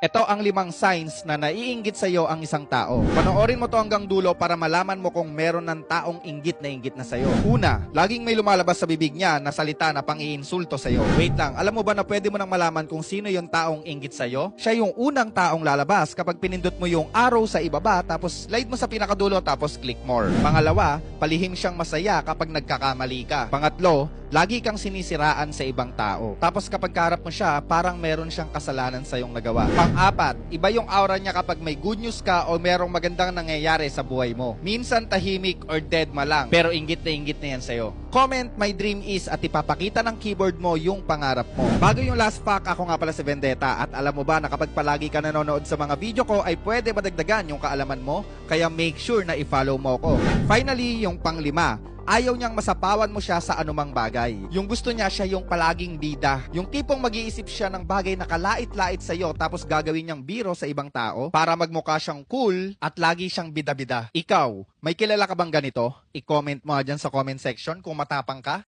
Ito ang limang signs na naiinggit sa iyo ang isang tao. Panoorin mo to hanggang dulo para malaman mo kung meron ng taong inggit na inggit na sa iyo. Una, laging may lumalabas sa bibig niya na salita na pang-iinsulto sa iyo. Wait lang, alam mo ba na pwede mo nang malaman kung sino yung taong inggit sa iyo? Siya yung unang taong lalabas kapag pinindot mo yung arrow sa ibaba tapos slide mo sa pinakadulo tapos click more. Pangalawa, palihim siyang masaya kapag nagkakamali ka. Pangatlo, lagi kang sinisiraan sa ibang tao. Tapos kapag kaharap mo siya, parang meron siyang kasalanan sa iyong nagawa. Pang-apat, iba yung aura niya kapag may good news ka o merong magandang nangyayari sa buhay mo. Minsan tahimik or dead ma lang, pero inggit na inggit na yan sa'yo. Comment, my dream is at ipapakita ng keyboard mo yung pangarap mo. Bago yung last fact, ako nga pala si Vendetta at alam mo ba na kapag palagi ka nanonood sa mga video ko ay pwede madagdagan yung kaalaman mo, kaya make sure na i-follow mo ko. Finally, yung panglima, ayaw niyang masapawan mo siya sa anumang bagay. Yung gusto niya siya yung palaging bida. Yung tipong mag-iisip siya ng bagay na kalait-lait sa'yo tapos gagawin niyang biro sa ibang tao para magmukha siyang cool at lagi siyang bida-bida. Ikaw, may kilala ka bang ganito? I-comment mo dyan sa comment section kung matapang ka.